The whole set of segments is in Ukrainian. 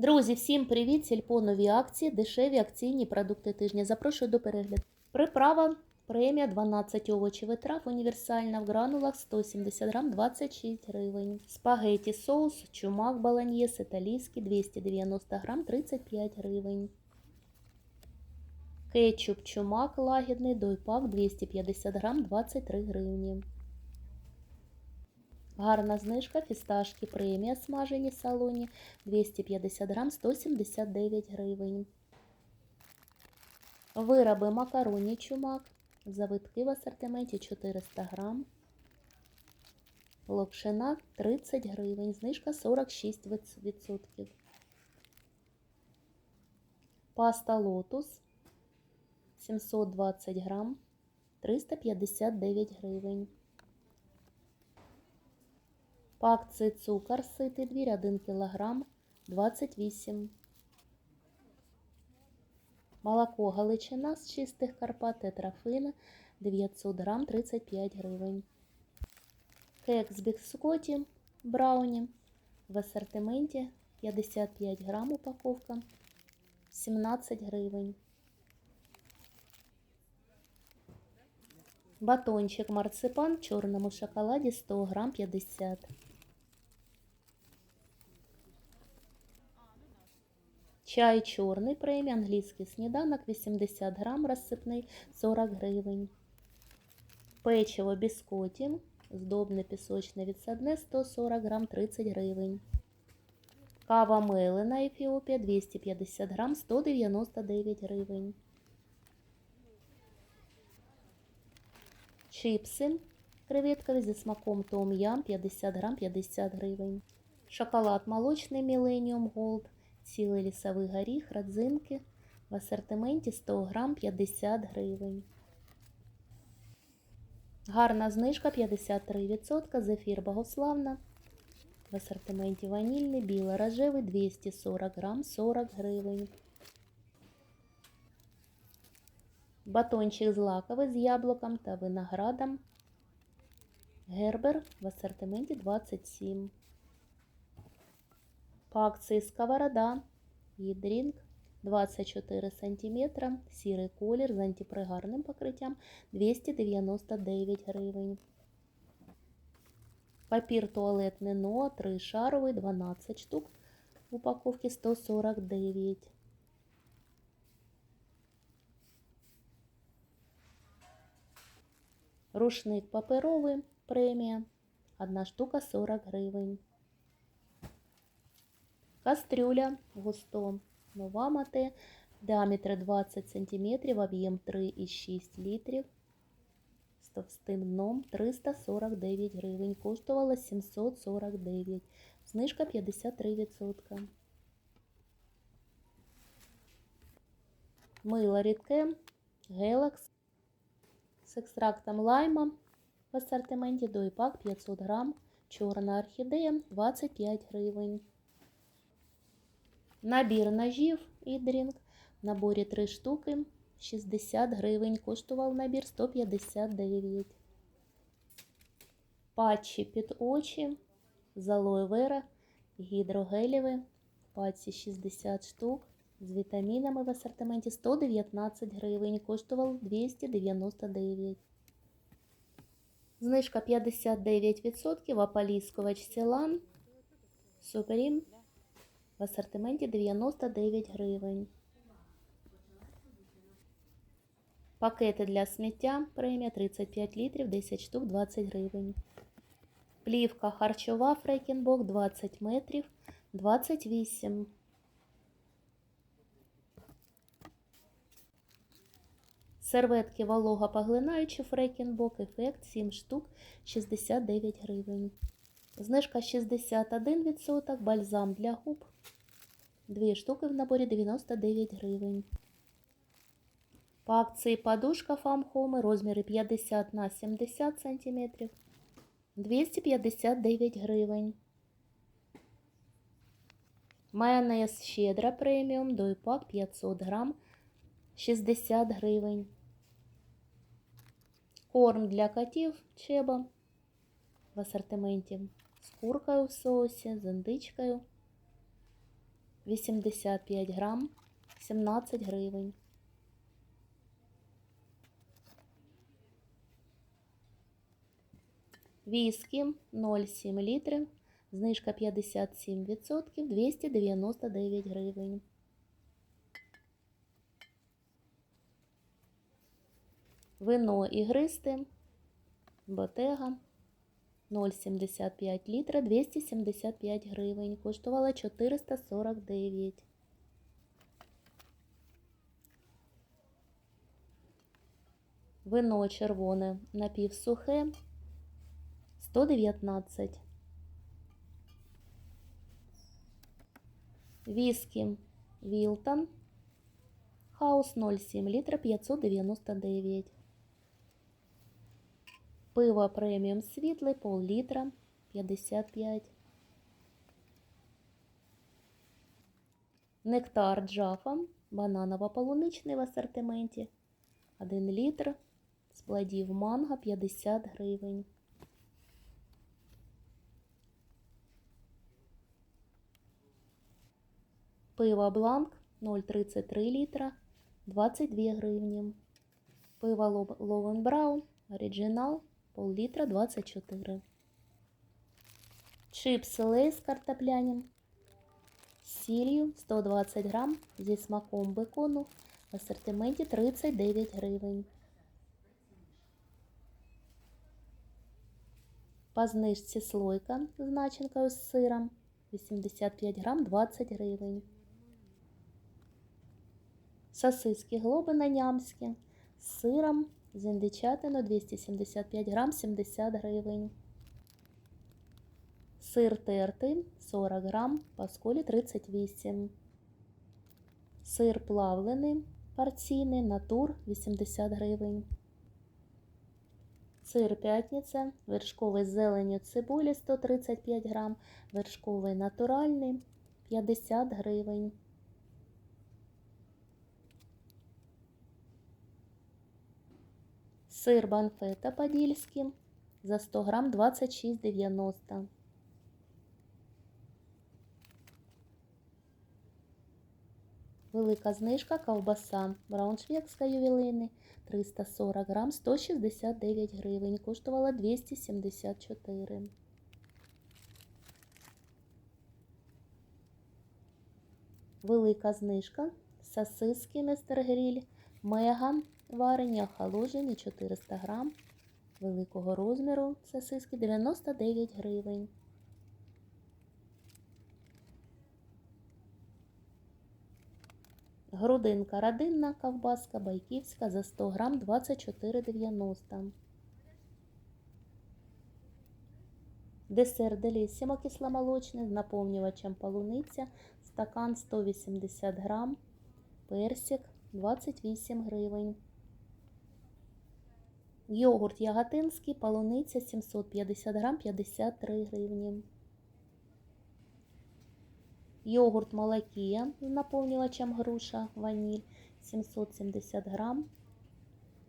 Друзі, всім привіт! Сільпо нові акції, дешеві акційні продукти тижня. Запрошую до перегляду. Приправа премія 12 овочів і трав універсальна в гранулах 170 грам 26 гривень. Спагеті соус, чумак баланьєс італійський 290 грам 35 гривень. Кетчуп чумак лагідний дойпак 250 грам 23 гривні. Гарна знижка фісташки премія смажені в салоні 250 грам 179 гривень. Вироби макароні чумак. Завитки в асортименті 400 грам. Локшина 30 гривень. Знижка 46%. Паста лотус 720 грам 359 гривень. По акції цукор ситий двір 1 кг 28. Молоко Галичина з чистих Карпат тетрафин 900 грам 35 гривень. Кекс біскоті брауні в асортименті 55 грам упаковка 17 гривень. Батончик марципан в чорному шоколаді 100 грам 50. Чай чорний премія, англійський сніданок 80 грам, розсипний 40 гривень. Печиво біскоті, здобне пісочне відсадне 140 грам 30 гривень. Кава мелена Ефіопія 250 грам 199 гривень. Чипси креветкові зі смаком Том Ям 50 грам 50 гривень. Шоколад молочний Millennium Gold, цілий лісовий горіх, родзинки в асортименті 100 грам 50 гривень. Гарна знижка 53%, зефір Богославна. В асортименті ванільний, біло рожевий 240 грам 40 гривень. Батончик злаковий з яблуком та виноградом. Гербер в асортименті 27. По акції сковорода і дрінк 24 см, сірий колір з антипригарним покриттям 299 гривень. Папір туалетний НОА 3 шаровий 12 штук. В упаковці 149. Рушник паперовий премія. Одна штука 40 гривень. Кастрюля густо. Нова мате. Діаметр 20 см, об'єм 3,6 літрів. З товстим дном 349 гривень. Коштувала 749. Знижка 53%. Мило рідке. Гелакс з екстрактом лайма в асортименті дойпак 500 грам, чорна орхідея 25 гривень. Набір ножів і дрінк в наборі 3 штуки 60 гривень. Коштував набір 159. Патчі під очі з алоє вера, гідрогелєві, патчі 60 штук з вітамінами в асортименті 119 гривень. Коштував 299. Знижка 59%. Аполіскувач Селан. Суперім. В асортименті 99 гривень. Пакети для сміття. Премія 35 літрів, 10 штук, 20 гривень. Плівка харчова Фрейкінбок 20 метрів, 28 Серветки волога поглинаючі Фрейкінбок ефект 7 штук 69 гривень. Знижка 61%, бальзам для губ. 2 штуки в наборі 99 гривень. По акції подушка Home розміри 50 на 70 см 259 гривень. Майонез щедра преміум дойпак 500 грам 60 гривень. Корм для котів чеба в асортименті куркою в соусі, з індичкою 85 грам, 17 гривень. Віскі 0,7 літрів, знижка 57%, 299 гривень. Вино ігристе, ботега 0,75 літра, 275 гривень, коштувала 449. Вино червоне напівсухе 119. Віскі Вілтон Хаус 0,7 літра 599. Пиво преміум світле пол літра 55. Нектар Джафа бананово-полуничний в асортименті 1 літр з плодів манго 50 гривень. Пиво Бланк 0,33 літра 22 гривні. Пиво Ловенбрау Оригінал пол літра 24. Чипси Лейс картопляним з сіллю 120 грам зі смаком бекону в асортименті 39 гривень. По знижці слойка з начинкою з сиром 85 грам 20 гривень. Сосиски глобино нямські з сиром з індичатину 275 грам 70 гривень. Сир тертий 40 грам, пасколі 38. Сир плавлений порційний натур 80 гривень. Сир п'ятниця, вершковий зеленю цибулі 135 грам, вершковий натуральний 50 гривень. Сир банфета подільський за 100 грам 26,90. Велика знижка ковбаса Брауншвегська ювілейний 340 грам 169 гривень. Коштувала 274. Велика знижка сосиски Мистер Гріль Мега варені, охолоджені 400 грам великого розміру сосиски 99 гривень. Грудинка родинна ковбаска байківська за 100 грам 24,90. Десерт делісімо кисломолочний з наповнювачем полуниця, стакан 180 грам, персик 28 гривень. Йогурт яготинський, полуниця 750 грам 53 гривні. Йогурт молокія з наповнювачем груша, ваніль 770 грам.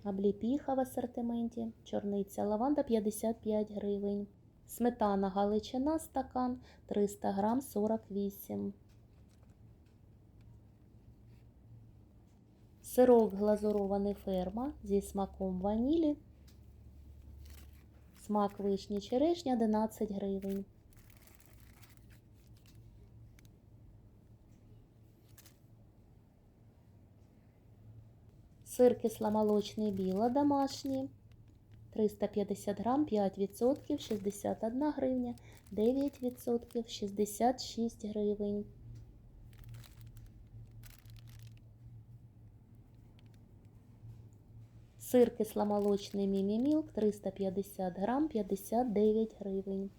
Обліпіха в асортименті, чорниця лаванда 55 гривень. Сметана галичина стакан 300 грам 48. Сирок глазурований ферма зі смаком ванілі. Смак вишні черешня 11 гривень. Сир кисломолочний біла домашній. 350 грам, 5%, 61 гривня, 9%, 66 гривень. Сир кисломолочний мімімілк 350 грам 59 гривень.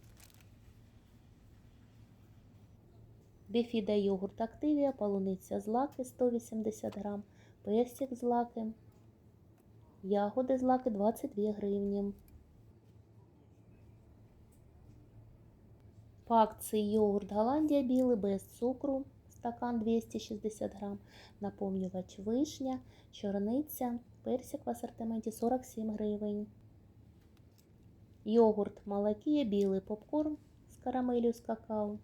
Біфіда йогурт Активія, полуниця злаки 180 грам, персик злаки, ягоди злаки 22 гривні. По акції йогурт Голландія білий без цукру, стакан 260 грам, наповнювач вишня, чорниця, персик в асортименті 47 гривень. Йогурт Малакія білий попкорн з карамелю з какао.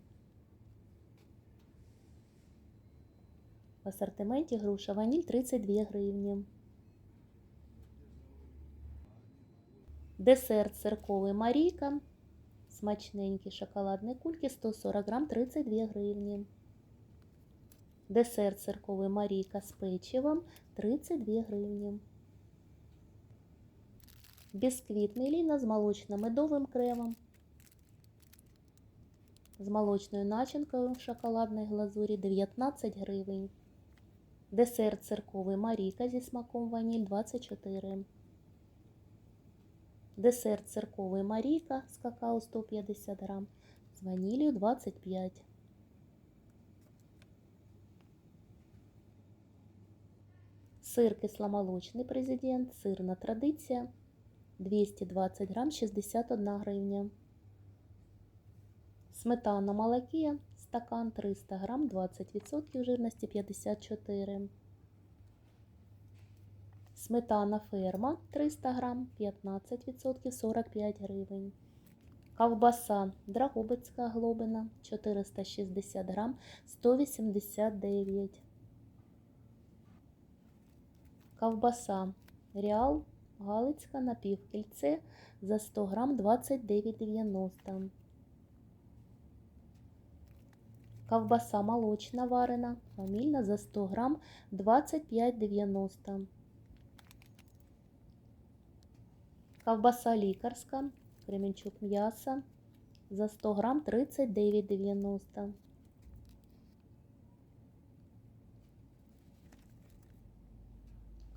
В асортименті груша ваніль 32 гривні. Десерт сирковий Марійка. Смачненькі шоколадні кульки 140 грам 32 гривні. Десерт сирковий Марійка з печивом 32 гривні. Бісквіт Міліна з молочно-медовим кремом. З молочною начинкою в шоколадній глазурі 19 гривень. Десерт цирковий Марійка зі смаком ваніль 24. Десерт цирковий Марійка з какао 150 грам. З ванілью 25. Сир кисломолочний президент, сирна традиція 220 грам 61 гривня. Сметана молокія, стакан 300 грам, 20% жирності 54. Сметана ферма 300 грам, 15% 45 гривень. Ковбаса Драгобицька глобина 460 грам, 189. Ковбаса Реал Галицька напівкільце за 100 грам 29,90. Ковбаса молочна варена, фамільна за 100 грам 25,90. Ковбаса лікарська, Кременчук м'яса за 100 грам 39,90.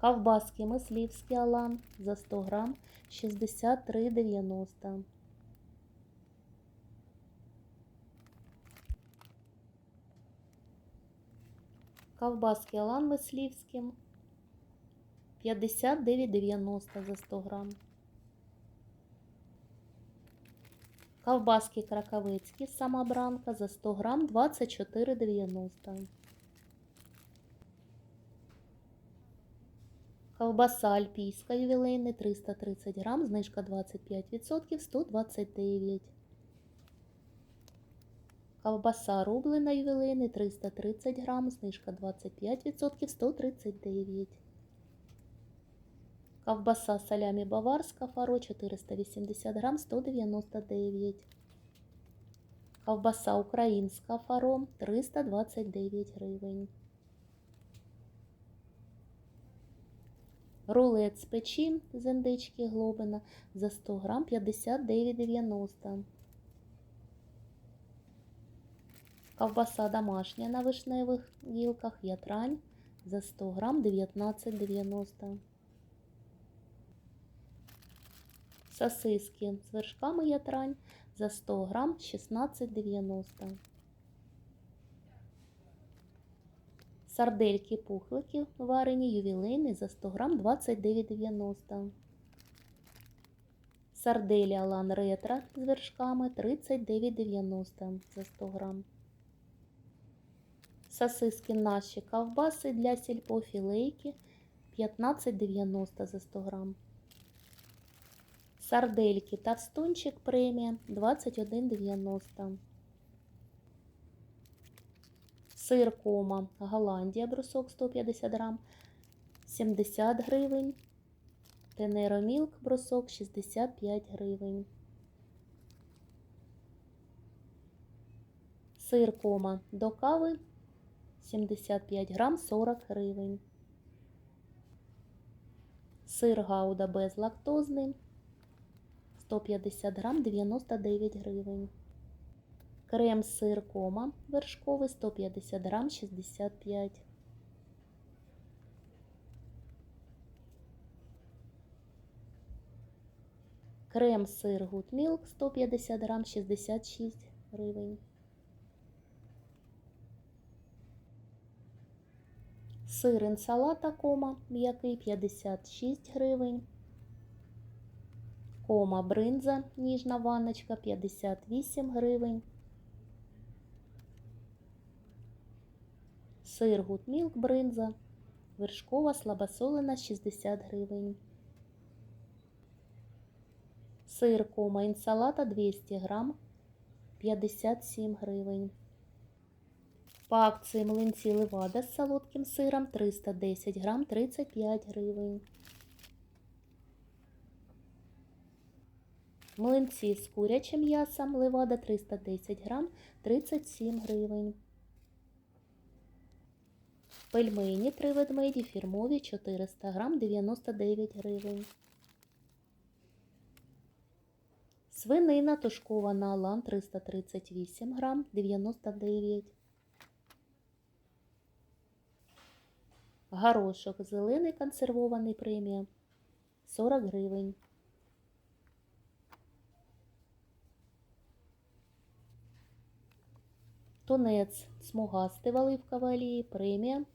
Ковбаски мисливський алан за 100 грам 63,90. Ковбаски Алан Мислівські 59,90 за 100 грам. Ковбаски Краковецькі самобранка за 100 грам 24,90. Ковбаса Альпійська ювілейний 330 грам, знижка 25%, 129. Ковбаса рублена ювілейний 330 грам, знижка 25%, 139. Ковбаса салямі баварська фаро 480 грам, 199. Ковбаса українська фаро 329 гривень. Рулет з печі з індички глобина за 100 грам 59,90. Ковбаса домашня на вишневих гілках ятрань за 100 грам 19,90. Сосиски з вершками ятрань за 100 грам 16,90. Сардельки пухлики варені ювілейні за 100 грам 29,90. Сарделі Алан Ретро з вершками 39,90 за 100 грам. Сосиски наші ковбаси для сільпофілейки 15,90 за 100 грам. Сардельки Товстунчик премія 21,90. Сир кома Голландія брусок 150 грам 70 гривень. Тенеро Мілк брусок 65 гривень. Сир кома до кави 75 грам 40 гривень. Сир гауда безлактозний 150 грам 99 гривень. Крем сир кома вершковий 150 грам 65. Крем сир Milk 150 грам 66 гривень. Сир інсалата кома м'який 56 гривень. Кома бринза ніжна ванночка 58 гривень. Сир Milk бринза вершкова слабосолена 60 гривень. Сир кома інсалата 200 грам 57 гривень. По акції млинці Левада з солодким сиром 310 грам 35 гривень. Млинці з курячим м'ясом Левада 310 грам 37 гривень. Пельмені три ведмеді фірмові 400 грам 99 гривень. Свинина тушкована Алан 338 грам 99. Горошок зелений консервований премія 40 гривень. Тунець смугастий в оливковій олії премія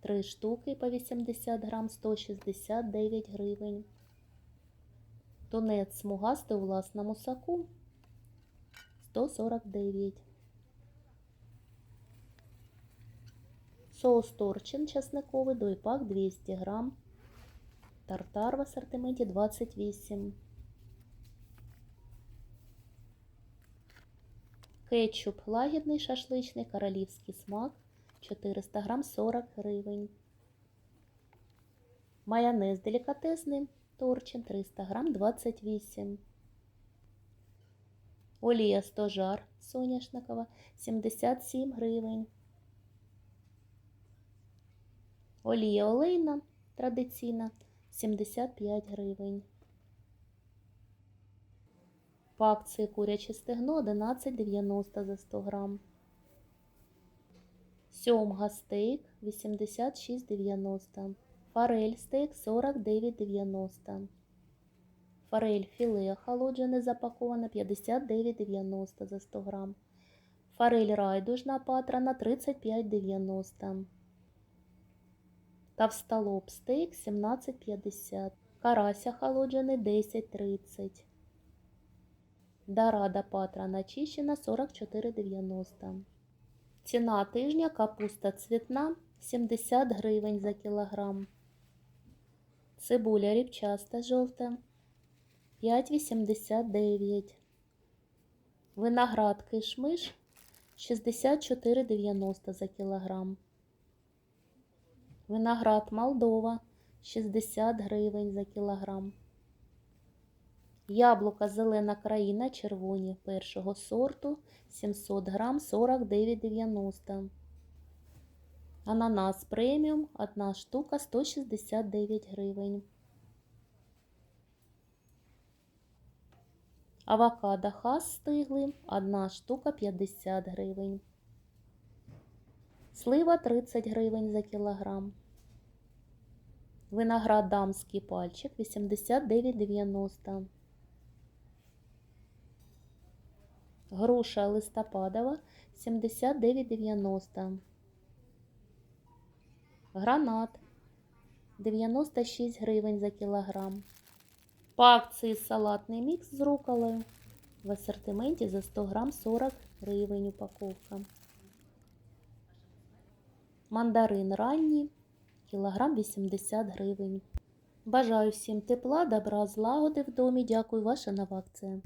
3 штуки по 80 грам 169 гривень. Тунець смугастий у власному соку 149. Соус торчин чесниковий дойпак 200 грам. Тартар в асортименті 28. Кетчуп лагідний шашличний королівський смак 400 грам 40 гривень. Майонез делікатесний торчин 300 грам 28. Олія стожар соняшникова 77 гривень. Олія олейна традиційна 75 гривень. По акції куряче стегно 11,90 за 100 грам. Сьомга стейк 86,90. Форель стейк 49,90. Форель філе охолоджене запаковане 59,90 за 100 грам. Форель райдужна патрана 35,90. Товстолоб стейк 17,50. Карась охолоджений 10,30. Дорада патра начищена 44,90. Ціна тижня капуста цвітна 70 гривень за кілограм. Цибуля ріпчаста жовта 5,89. Виноград кишмиш 64,90 за кілограм. Виноград Молдова 60 гривень за кілограм. Яблука зелена країна червоні першого сорту 700 грам 49,90. Ананас преміум 1 штука 169 гривень. Авокадо хас стиглий 1 штука 50 гривень. Слива 30 гривень за кілограм. Виноград дамський пальчик 89,90. Груша листопадова 79,90. Гранат 96 гривень за кілограм. По акції салатний мікс з руколою в асортименті за 100 грам 40 гривень упаковка. Мандарин ранній, кілограм 80 гривень. Бажаю всім тепла, добра, злагоди в домі. Дякую, ваша нова акція.